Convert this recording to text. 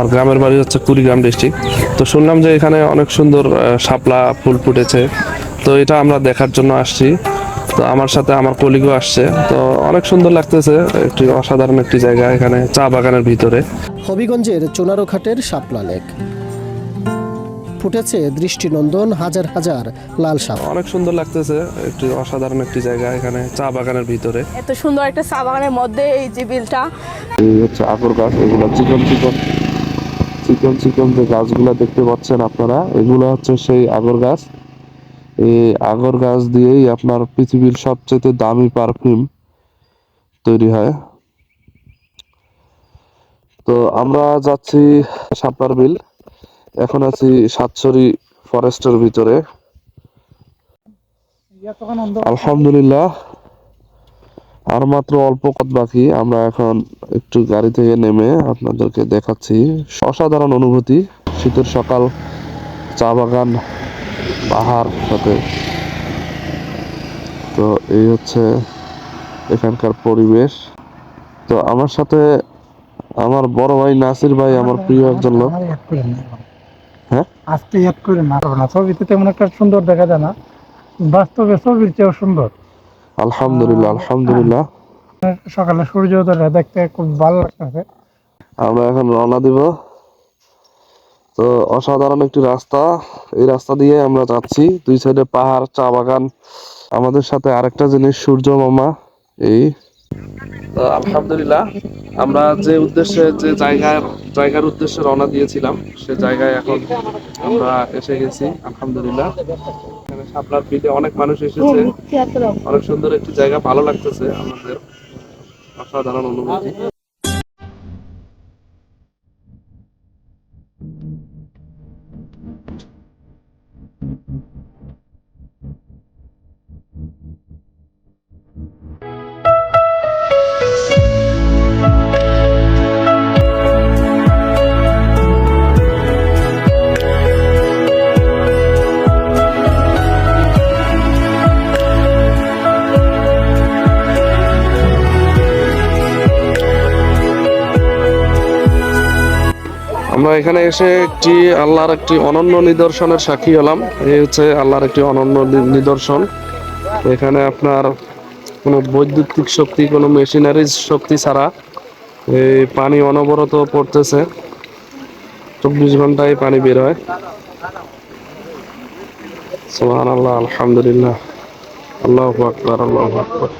আমার গ্রামের বাড়ি হচ্ছে কুড়িগ্রাম ডিস্ট্রিক্ট। তো শুনলাম যে এখানে অনেক সুন্দর শাপলা ফুল ফুটেছে। তো এটা আমরা দেখার জন্য আসছি। তো আমার সাথে আমার কলিগও আসছে। তো অনেক সুন্দর লাগতেছে। একটি অসাধারণ একটি জায়গা এখানে চা বাগানের ভিতরে। হবিগঞ্জের চুনারুঘাটের শাপলা লেক। ফুটেছে দৃষ্টিনন্দন হাজার হাজার লাল সাপ অনেক সুন্দর লাগতেছে। একটি অসাধারণ একটি জায়গা এখানে চা বাগানের ভিতরে। এত সুন্দর একটা চা বাগানের মধ্যে এই যে বিলটা। এই হচ্ছে আগর গাছ এগুলো চিকন চিকন। চিকন চিকন যে গাছগুলো দেখতে পাচ্ছেন আপনারা এগুলো হচ্ছে সেই আগর গাছ। এই আগর গাছ দিয়েই আপনার পৃথিবীর সবচেয়ে দামি পারফিউম তৈরি হয়। তো আমরা যাচ্ছি সাপড়ার বিল। এখন আছি সাতছড়ি ফরেস্টের ভিতরে। আলহামদুলিল্লাহ। আর মাত্র অল্প পথ বাকি। আমরা এখন একটু গাড়ি থেকে নেমে আপনাদেরকে দেখাচ্ছি। অসাধারণ অনুভূতি। শীতের সকাল, চা বাগান, পাহাড় সাথে। তো এই হচ্ছে এখানকার পরিবেশ। তো আমার সাথে আমার বড় ভাই নাসির ভাই, আমার প্রিয় একজন লোক। হ্যাঁ? আজকে ইয়াদ করে না। ছবিতে তেমন একটা সুন্দর দেখা যায় না। বাস্তবে ছবির চেয়েও সুন্দর। আলহামদুলিল্লাহ আলহামদুলিল্লাহ। সকালে সূর্যোদয়টা দেখতে খুব ভালো লাগতেছে। আমরা এখন রওনা দিব। তো অসাধারণ একটি রাস্তা। এই রাস্তা দিয়ে আমরা যাচ্ছি। দুই সাইডে পাহাড় চা বাগান। আমাদের সাথে আরেকটা জিনিস সূর্য মামা। এই। তো আলহামদুলিল্লাহ আমরা যে উদ্দেশ্যে যে জায়গার জায়গার উদ্দেশ্যে রওনা দিয়েছিলাম সে জায়গায় এখন আমরা এসে গেছি। আলহামদুলিল্লাহ। এখানে শাপলার বিলে অনেক মানুষ এসেছে অনেক সুন্দর একটি জায়গা ভালো লাগতেছে আমাদের অসাধারণ অনুভূতি আমরা এখানে এসে একটি আল্লাহর একটি অনন্য নিদর্শনের সাক্ষী হলাম। এই হচ্ছে আল্লাহর একটি অনন্য নিদর্শন। এখানে আপনার কোনো বৈদ্যুতিক শক্তি, কোনো মেশিনারিজ শক্তি ছাড়া এই পানি অনবরত পড়তেছে। চব্বিশ ঘন্টায় পানি বের হয়। সোহান আল্লাহ আলহামদুলিল্লাহ। আল্লাহ আকবর আল্লাহ আকবর।